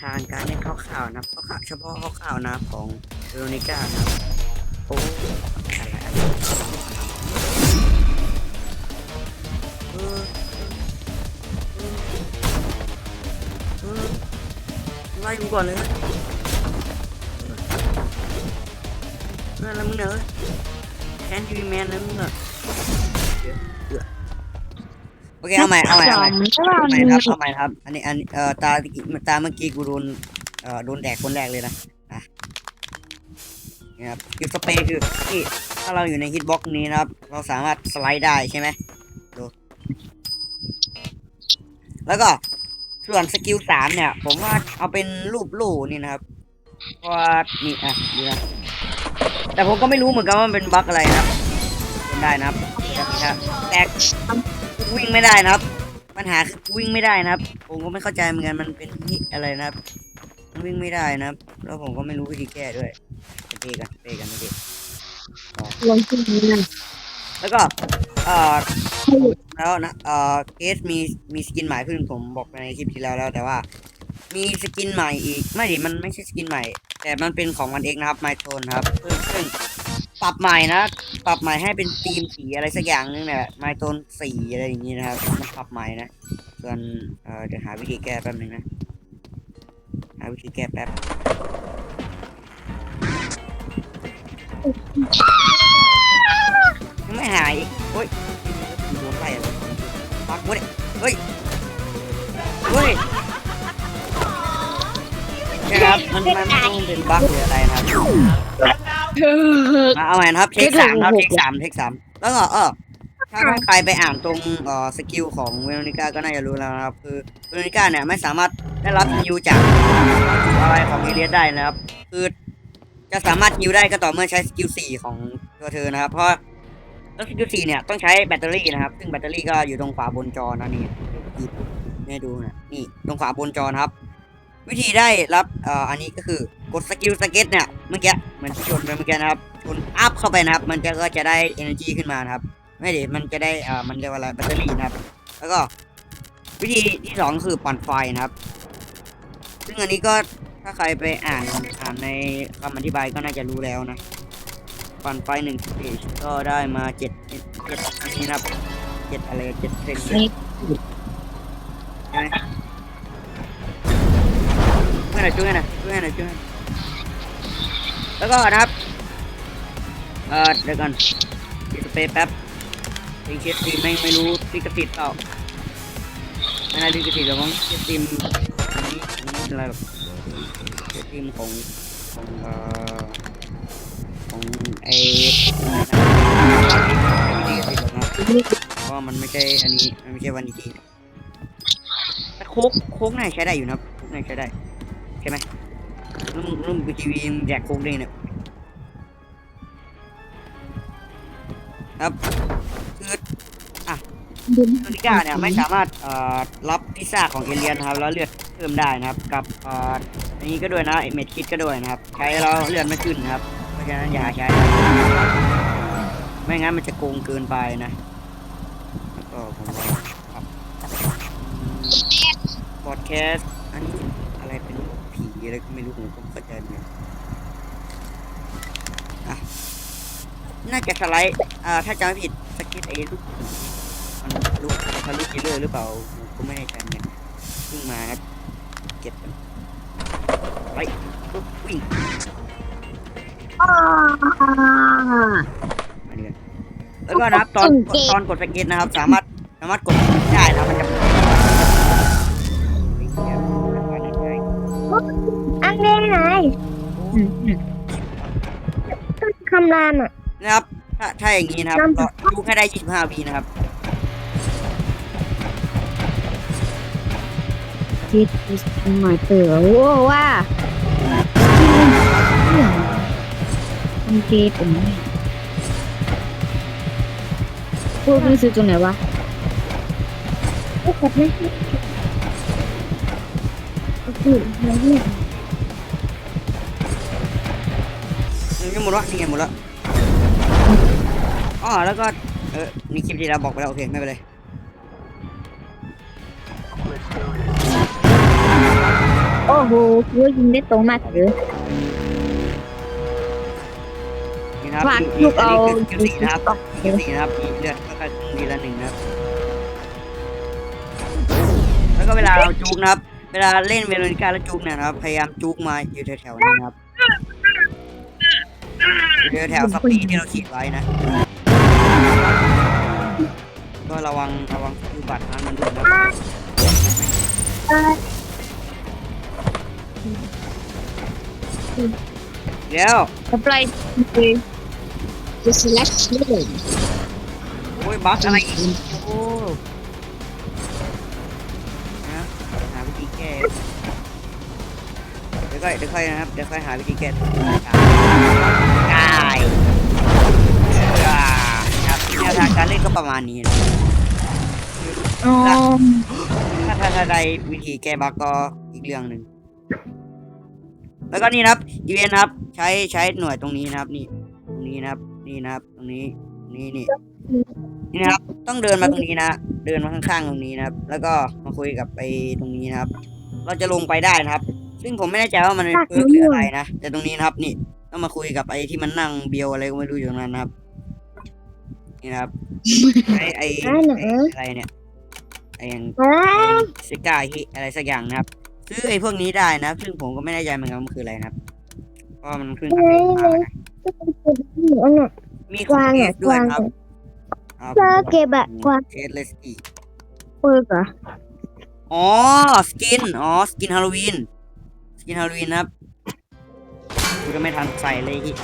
ทางการเล่นคร่าวนะคร่าวเฉพาะคร่าวนะของเวโรนิก้านะโอ้อะไรอะไรเออเออไล่กูก่อนเลยนั่นแล้วมึงเนอะแคนทีวีแมนนะมึงอะ โอเคเอาใหม่เอาใหม่เอาใหม่เอาใหม่ครับเอาใหม่ครับ อันนี้อันเอ่อตาตาเมื่อกี้กูโดนเอ่อโดนแดกคนแรกเลยนะอะนี่ครับคิวสเปรย์คือที่ถ้าเราอยู่ในฮิตบ็อกนี้นะครับ เราสามารถสไลด์ได้ใช่ไหมดูแล้วก็ส่วนสกิลสามเนี่ย ผมว่าเอาเป็นรูปลู่นี่นะครับเพราะว่านี่อะดูนะแต่ผมก็ไม่รู้เหมือนกันว่ามันเป็นบั๊กอะไรนะครับเป็นได้นะครับแบบนี้ครับแตก วิ่งไม่ได้นะครับ ปัญหาคือวิ่งไม่ได้นะครับ ผมก็ไม่เข้าใจเหมือนกันมันเป็นที่อะไรนะครับมันวิ่งไม่ได้นะครับ แล้วผมก็ไม่รู้วิธีแก้ด้วยสเปรย์กันสเปรย์กันไม่ดีลงที่นี้นะแล้วก็เอ่อแล้วนะเอ่อเกสมีมีสกินใหม่ขึ้นผมบอกไปในคลิปที่แล้วแล้วแต่ว่า มีสกินใหม่อีกไม่ดิมันไม่ใช่สกินใหม่ แต่มันเป็นของมันเองนะครับไมโทนครับซึ่งซึ่ง ปรับใหม่นะ ปรับใหม่ให้เป็นธีมสีอะไรสักอย่างนึงเนี่ยไมโทนสีอะไรอย่างนี้นะครับมันปรับใหม่นะ ส่วนเอ่อเดี๋ยวหาวิธีแก้แป๊บนึงนะ หาวิธีแก้แป๊บ ยังไม่หายอีกเฮ้ยโดนไล่อะไรปักเว้ยเฮ้ย เฮ้ยนะครับ มันมันไม่ต้องเป็นบั๊กหรืออะไรนะครับ มาเอาใหม่นะครับเทคสามครับเทคสามเทคสามแล้วก็เออถ้าใครไปอ่านตรงเอ่อสกิลของเวโรนิก้าก็น่าจะรู้แล้วนะครับ คือเวโรนิก้าเนี่ยไม่สามารถได้รับฮิวจากอะไรของเอเลียสได้นะครับ คือจะสามารถฮิวได้ก็ต่อเมื่อใช้สกิลสี่ของตัวเธอนะครับ เพราะแล้วสกิลสี่เนี่ยต้องใช้แบตเตอรี่นะครับ ซึ่งแบตเตอรี่ก็อยู่ตรงขวาบนจอนะนี่หยิบให้ดูนะนี่ตรงขวาบนจอนะครับ วิธีได้รับเอ่ออันนี้ก็คือ กดสกิลสเก็ตเนี่ยเมื่อกี้เหมือนชนไปเมื่อกี้นะครับชนอัพเข้าไปนะครับ มันจะก็จะได้ energy ขึ้นมานะครับ ไม่ดิมันจะได้อ่อมันเรียกว่าอะไรแบตเตอรี่นะครับ แล้วก็วิธีที่สองคือปั่นไฟนะครับ ซึ่งอันนี้ก็ถ้าใครไปอ่านอ่านในคำอธิบายก็น่าจะรู้แล้วนะ ปั่นไฟหนึ่งสเตจก็ได้มาเจ็ดเจ็ดเจ็ดอันนี้นะครับเจ็ดอะไรเจ็ดเซนใช่ไหมช่วยหน่อยช่วยหน่อยช่วยหน่อยช่วยหน่อย แล้วก็นะครับเออเดี๋ยวก่อนดิดสเปย์แป๊บเพลงเชสตีมไม่ไม่รู้ลิขสิทธิ์เปล่าไม่น่าลิขสิทธิ์หรอกมั้งเชสตีมนนี้อันนี้ไรหรอกเชสตีมของของเอ่อของไอ้กนะเพราะว่ามันไม่ใช่อันนี้มันไม่ใช่วันดีๆแต่โค้กโค้กน่าจะใช้ได้อยู่นะครับโค้กน่าจะใช้ได้ใช่ไหม รุ่นรุ่นบีทีวีแจกโค้กได้เนี่ยครับคือโทนิก้าเนี่ยไม่สามารถเอ่อรับพิซซ่าของเอเลียนครับแล้วเลือดเพิ่มได้นะครับ กับเอ่ออันนี้ก็ด้วยนะเมดคิดก็ด้วยนะครับ ใช้แล้วเลือดไม่ขึ้นครับเพราะฉะนั้นอย่าใช้ ไม่งั้นมันจะโกงเกินไปนะแล้วก็ผมว่าครับพอดแคสต์อันนี้ ผีอะไรก็ไม่รู้ผมก็เข้าใจเหมือนกันอะน่าจะสไลด์อ่าถ้าจำไม่ผิดสกิทไอ้ลูกมันลูกทะลุกิเลอร์หรือเปล่าผมก็ไม่แน่ใจเหมือนกันมาครับเก็บกันไปปุ๊บวิ่งมาเดือนแล้วก็นะครับตอนตอนกดสกิทนะครับ สามารถสามารถกดได้นะมันจะ อันนี้ไงคำรามอะ นะครับถ้าถ้าอย่างนี้นะครับนำก็ดูแค่ได้25วินะครับคิดหน่อยเต๋อว่าทำเกตผมพูดไม่ซื้อตรงไหนวะโอ้ขอบไหมก็คืออะไร หมดละนี่ไงหมดละอ๋อแล้วก็เออนี่คลิปที่เราบอกไปแล้วโอเคไม่เป็นไรโอ้โหกูว่ายิงได้ตรงมากเลย นี่นะครับฝากมีลูกเอาอันนี้คือสกิลสี่นะครับสกิลสี่นะครับมีเลือดก็ค่อยๆทีละหนึ่งนะครับ แล้วก็เวลาเราจุกนะครับ เวลาเล่นเวโรนิก้าแล้วจุกเนี่ยนะครับ พยายามจุกมาอยู่แถวๆนี้นะครับ อยู่แถวๆสปีดที่เราขีดไว้นะ ก็ระวังระวังสกิลบัตรนั้นมันด้วยนะเดี๋ยวจะปล่อยคือ The select level โอ้ยบัคอะไรอีกโอ้นะหาวิธีแก้เดี๋ ยวค่อยเดี๋ยวค่อยนะครับ เดี๋ยวค่อยหาวิธีแก้กายอ่าครับแนวทางการเล่นก็ประมาณนี้นะอ๋อถ้าถ้าถ้าได้วิธีแก้บัคก็อีกเรื่องหนึ่ง แล้วก็นี่นะครับอีเวนต์นะครับ ใช้ใช้หน่วยตรงนี้นะครับ นี่ ตรงนี้นะครับ นี่นะครับ ตรงนี้ตรงนี้นี่นี่นะครับ ต้องเดินมาตรงนี้นะ เดินมาข้างๆตรงนี้นะครับ แล้วก็มาคุยกับไปตรงนี้นะครับ เราจะลงไปได้นะครับ ซึ่งผมไม่แน่ใจว่ามันเป็นเพิร์กหรืออะไรนะ แต่ตรงนี้นะครับ นี่ต้องมาคุยกับไอ้ที่มันนั่งเบียวอะไรก็ไม่รู้อยู่ตรงนั้นนะครับนี่นะครับไอ้ไอ้ไอ้อะไรเนี่ยไอ้อย่างอ่าซิก้าฮิอะไรสักอย่างนะครับ ซื้อไอ้พวกนี้ได้นะครับ ซึ่งผมก็ไม่แน่ใจเหมือนกันว่ามันคืออะไรนะครับเพราะมันขึ้นอัปเดตมานะอันเนี้ยมีของเทสด้วยครับเจอเก็บอะกวางเทสเลสอีเปิดเหรออ๋อสกิน อ๋อ สกินฮาโลวีนส กินฮาโลวีนนะครับกูจะไม่ทันใส่เลยที่